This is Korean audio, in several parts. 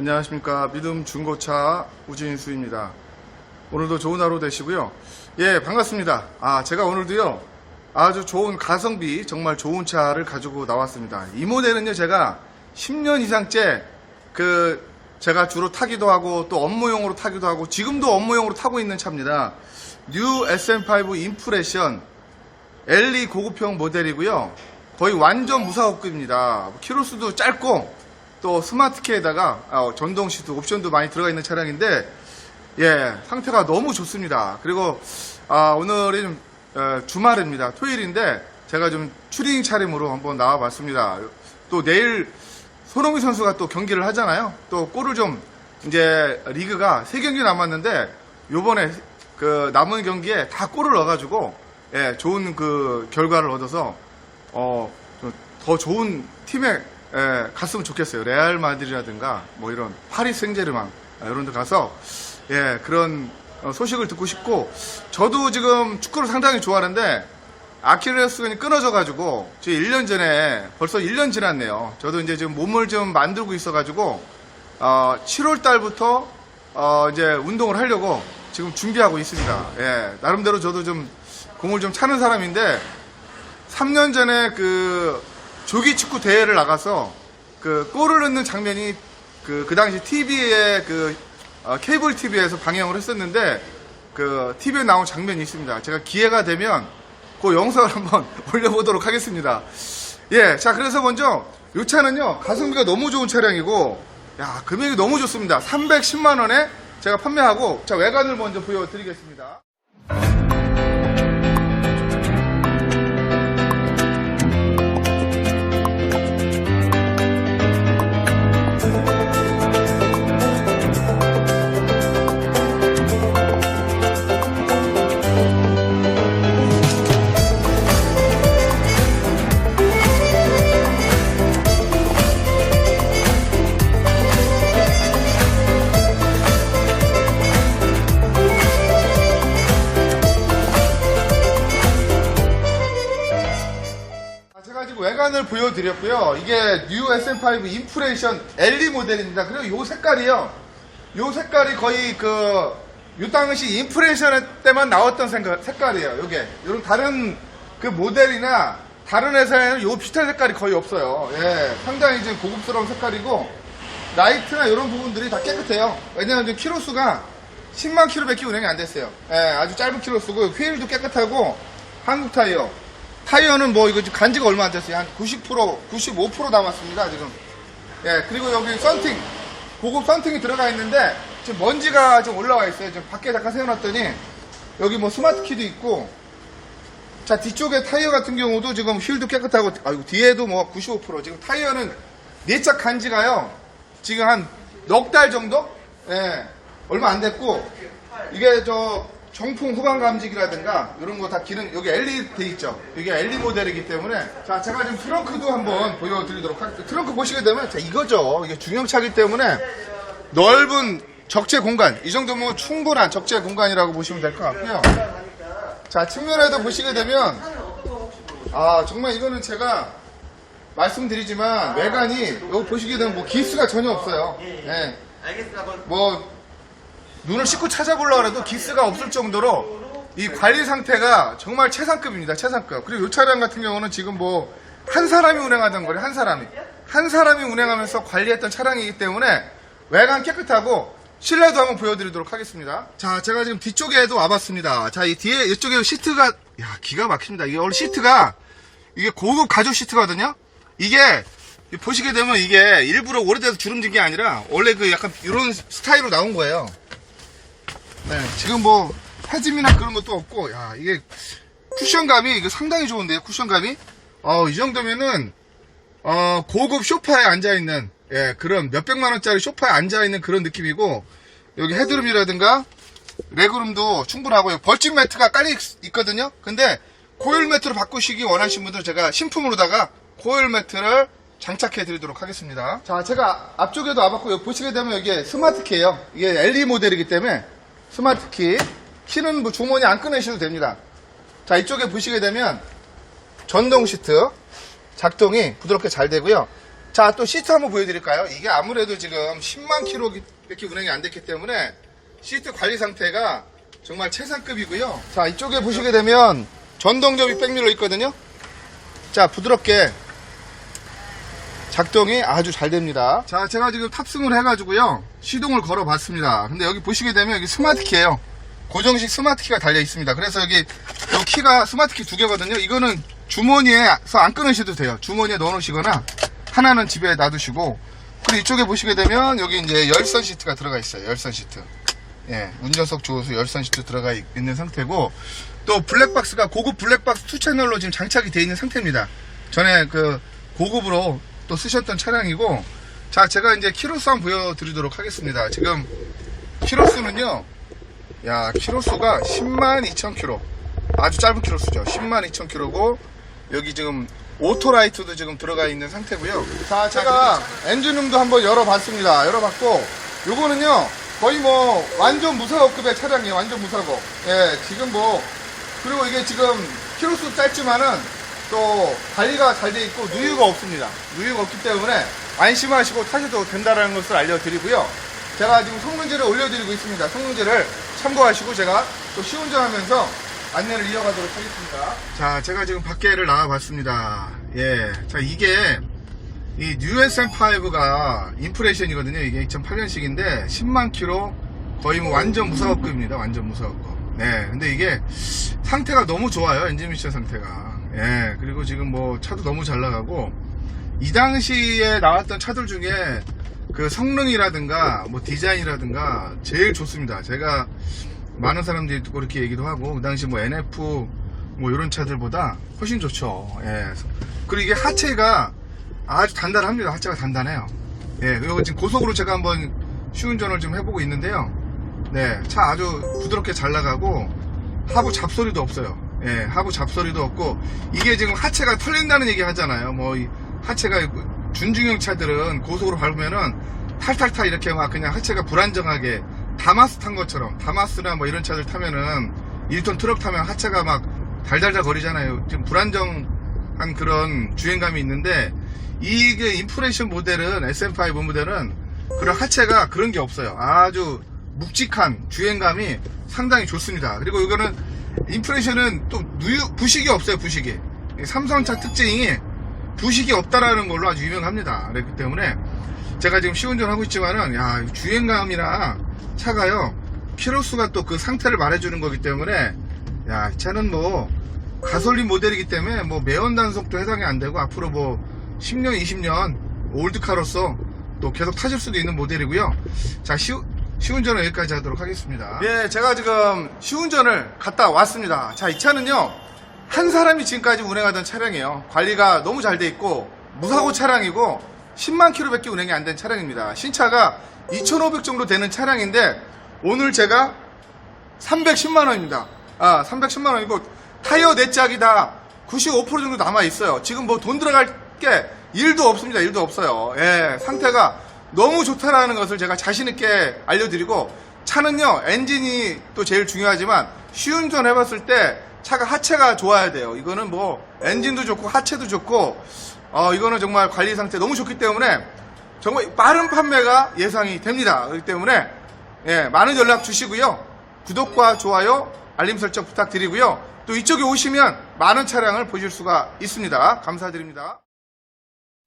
안녕하십니까. 믿음 중고차 우진수입니다. 오늘도 좋은 하루 되시고요. 예, 반갑습니다. 아, 제가 오늘도요. 아주 좋은 가성비, 정말 좋은 차를 가지고 나왔습니다. 이 모델은요, 제가 10년 이상째 그 제가 주로 타기도 하고 또 업무용으로 타기도 하고 지금도 업무용으로 타고 있는 차입니다. 뉴 SM5 인프레션 LE 고급형 모델이고요. 거의 완전 무사고급입니다. 키로수도 짧고 또 스마트키에다가 아, 전동 시트 옵션도 많이 들어가 있는 차량인데 예 상태가 너무 좋습니다. 그리고 아, 오늘이 좀, 어, 주말입니다. 토요일인데 제가 좀 추리닝 차림으로 한번 나와 봤습니다. 또 내일 손흥민 선수가 또 경기를 하잖아요. 또 골을 좀 이제 리그가 세 경기 남았는데 요번에 그 남은 경기에 다 골을 넣어가지고 예, 좋은 그 결과를 얻어서 어, 좀더 좋은 팀에 예, 갔으면 좋겠어요. 레알 마드리라든가 뭐 이런 파리 생제르맹 아, 이런 데 가서 예, 그런 어, 소식을 듣고 싶고 저도 지금 축구를 상당히 좋아하는데 아킬레스건이 끊어져 가지고 저 1년 전에 벌써 1년 지났네요. 저도 이제 지금 몸을 좀 만들고 있어 가지고 어, 7월 달부터 어, 이제 운동을 하려고 지금 준비하고 있습니다. 예, 나름대로 저도 좀 공을 좀 차는 사람인데 3년 전에 그 조기 축구 대회를 나가서 그 골을 넣는 장면이 그, 그 당시 TV에 그 어, 케이블 TV에서 방영을 했었는데 그 TV에 나온 장면이 있습니다. 제가 기회가 되면 그 영상을 한번 올려보도록 하겠습니다. 예, 자 그래서 먼저 이 차는요 가성비가 너무 좋은 차량이고 야 금액이 너무 좋습니다. 310만 원에 제가 판매하고 자 외관을 먼저 보여드리겠습니다. 외관을 보여드렸고요. 이게 뉴 SM5 인프레이션 LE 모델입니다. 그리고 요 색깔이요. 요 색깔이 거의 그, 요 당시 인프레이션 때만 나왔던 생각- 색깔이에요. 요게. 요런 다른 그 모델이나 다른 회사에는 요 비슷한 색깔이 거의 없어요. 예. 상당히 지금 고급스러운 색깔이고, 라이트나 이런 부분들이 다 깨끗해요. 왜냐하면 지금 키로수가 10만 킬로밖에 운행이 안 됐어요. 예, 아주 짧은 키로수고 휠도 깨끗하고 한국 타이어. 타이어는 뭐 이거 간지가 얼마 안 됐어요. 한 90%, 95% 남았습니다, 지금. 예, 그리고 여기 썬팅. 고급 썬팅이 들어가 있는데 지금 먼지가 좀 올라와 있어요. 지금 밖에 잠깐 세워놨더니 여기 뭐 스마트 키도 있고 자, 뒤쪽에 타이어 같은 경우도 지금 휠도 깨끗하고 아이고 뒤에도 뭐 95% 지금 타이어는 내짝 간지가요. 지금 한 넉 달 정도? 예. 얼마 안 됐고 이게 저 정품 후방 감지기라든가 이런 거 다 기능 여기 LED 돼 있죠. 이게 LED 모델이기 때문에 자 제가 지금 트렁크도 한번 보여드리도록 할게요. 트렁크 보시게 되면 자 이거죠. 이게 중형차기 때문에 넓은 적재 공간 이 정도면 충분한 적재 공간이라고 보시면 될 것 같고요. 자 측면에도 보시게 되면 아 정말 이거는 제가 말씀드리지만 외관이 여기 보시게 되면 뭐 기스가 전혀 없어요. 예. 알겠습니다. 뭐 눈을 씻고 찾아보려고 해도 기스가 없을 정도로 이 관리 상태가 정말 최상급입니다. 최상급. 그리고 이 차량 같은 경우는 지금 뭐 한 사람이 운행하던 거래 한 사람이 한 사람이 운행하면서 관리했던 차량이기 때문에 외관 깨끗하고 실내도 한번 보여드리도록 하겠습니다. 자, 제가 지금 뒤쪽에도 와봤습니다. 자, 이 뒤에 이쪽에 시트가 야 기가 막힙니다. 이게 원래 시트가 이게 고급 가죽 시트거든요. 이게 보시게 되면 이게 일부러 오래돼서 주름진 게 아니라 원래 그 약간 이런 스타일로 나온 거예요. 네, 지금 뭐 해짐이나 그런 것도 없고, 야 이게 쿠션감이 이거 상당히 좋은데요, 쿠션감이. 어, 이 정도면은 어, 고급 소파에 앉아 있는 예, 그런 몇백만 원짜리 소파에 앉아 있는 그런 느낌이고 여기 헤드룸이라든가 레그룸도 충분하고요. 벌집 매트가 깔려 있- 있거든요. 근데 코일 매트로 바꾸시기 원하시는 분들은 제가 신품으로다가 코일 매트를 장착해 드리도록 하겠습니다. 자, 제가 앞쪽에도 와봤고 여기 보시게 되면 이게 스마트 키예요. 이게 LE 모델이기 때문에 스마트 키. 키는 뭐 주머니 안 꺼내셔도 됩니다. 자, 이쪽에 보시게 되면 전동 시트 작동이 부드럽게 잘 되고요. 자, 또 시트 한번 보여드릴까요? 이게 아무래도 지금 10만 킬로밖에 운행이 안 됐기 때문에 시트 관리 상태가 정말 최상급이고요. 자, 이쪽에 보시게 되면 전동 접이 백밀러 있거든요. 자, 부드럽게 작동이 아주 잘 됩니다. 자, 제가 지금 탑승을 해가지고요. 시동을 걸어 봤습니다. 근데 여기 보시게 되면 여기 스마트 키예요 고정식 스마트 키가 달려 있습니다. 그래서 여기, 이 키가 스마트 키 두 개거든요. 이거는 주머니에서 안 끊으셔도 돼요. 주머니에 넣어 놓으시거나 하나는 집에 놔두시고 그리고 이쪽에 보시게 되면 여기 이제 열선 시트가 들어가 있어요. 열선 시트. 예, 운전석 조수 열선 시트 들어가 있- 있는 상태고 또 블랙박스가 고급 블랙박스 투 채널로 지금 장착이 되어 있는 상태입니다. 전에 그 고급으로 또 쓰셨던 차량이고 자 제가 이제 키로수 한번 보여드리도록 하겠습니다. 지금 키로수는요 야 키로수가 10만 2천 킬로. 아주 짧은 키로수죠. 10만 2천 킬로고 여기 지금 오토라이트도 지금 들어가 있는 상태고요. 자 제가 엔진룸도 한번 열어봤습니다. 열어봤고 요거는요 거의 뭐 완전 무사고급의 차량이에요. 완전 무사고. 예 지금 뭐 그리고 이게 지금 키로수 짧지만은 또 관리가 잘 돼 있고 누유가 없습니다 누유가 없기 때문에 안심하시고 타셔도 된다는 것을 알려드리고요 제가 지금 성능제를 올려드리고 있습니다. 성능제를 참고하시고 제가 또 시운전하면서 안내를 이어가도록 하겠습니다. 자, 제가 지금 밖에를 나와봤습니다. 예. 자, 이게 이 뉴SM5가 인프레션이거든요. 이게 2008년식인데 10만 킬로 거의 뭐 완전 무사고급입니다. 완전 무사고급. 네. 근데 이게 상태가 너무 좋아요. 엔진 미션 상태가. 예. 그리고 지금 뭐 차도 너무 잘 나가고 이 당시에 나왔던 차들 중에 그 성능이라든가 뭐 디자인이라든가 제일 좋습니다. 제가 많은 사람들이 또 그렇게 얘기도 하고 그 당시 뭐 NF 뭐 이런 차들보다 훨씬 좋죠. 예. 그리고 이게 하체가 아주 단단합니다. 하체가 단단해요. 예. 그리고 지금 고속으로 제가 한번 시운전을 좀 해보고 있는데요. 네. 차 아주 부드럽게 잘 나가고 하부 잡소리도 없어요. 예. 하부 잡소리도 없고 이게 지금 하체가 털린다는 얘기 하잖아요. 뭐이 하체가 준중형 차들은 고속으로 밟으면은 탈탈탈 이렇게 막 그냥 하체가 불안정하게 다마스 탄 것처럼 다마스나 뭐 이런 차들 타면은 1톤 트럭 타면 하체가 막 달달달 거리잖아요. 좀 불안정한 그런 주행감이 있는데 이게 인프레션 모델은 SM5 모델은 그런 하체가 그런 게 없어요. 아주 묵직한 주행감이 상당히 좋습니다. 그리고 이거는 인프레션은 또 부식이 없어요. 부식이 이 삼성차 특징이 부식이 없다라는 걸로 아주 유명합니다. 그렇기 때문에 제가 지금 시운전 하고 있지만은 야 주행감이나 차가요 키로수가 또 그 상태를 말해주는 거기 때문에 야이 차는 뭐 가솔린 모델이기 때문에 뭐 매연 단속도 해당이 안 되고 앞으로 뭐 10년 20년 올드카로서 또 계속 타실 수도 있는 모델이고요. 자 시, 시운전은 여기까지 하도록 하겠습니다. 예, 제가 지금 시운전을 갔다 왔습니다. 자, 이 차는요. 한 사람이 지금까지 운행하던 차량이에요. 관리가 너무 잘 돼 있고 무사고 차량이고 10만 킬로밖에 운행이 안 된 차량입니다. 신차가 2,500 정도 되는 차량인데 오늘 제가 310만 원입니다. 아, 310만 원이고 타이어 네 짝이 다 95% 정도 남아 있어요. 지금 뭐 돈 들어갈 게 일도 없습니다. 일도 없어요. 예, 상태가 너무 좋다라는 것을 제가 자신 있게 알려드리고 차는요 엔진이 또 제일 중요하지만 시운전 해봤을 때 차가 하체가 좋아야 돼요. 이거는 뭐 엔진도 좋고 하체도 좋고 어 이거는 정말 관리 상태 너무 좋기 때문에 정말 빠른 판매가 예상이 됩니다. 그렇기 때문에 예, 많은 연락 주시고요. 구독과 좋아요, 알림 설정 부탁드리고요. 또 이쪽에 오시면 많은 차량을 보실 수가 있습니다. 감사드립니다.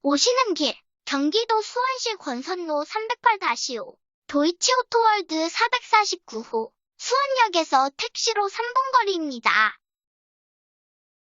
오시는 길, 경기도 수원시 권선로 308-5, 도이치 오토월드 449호, 수원역에서 택시로 3분 거리입니다.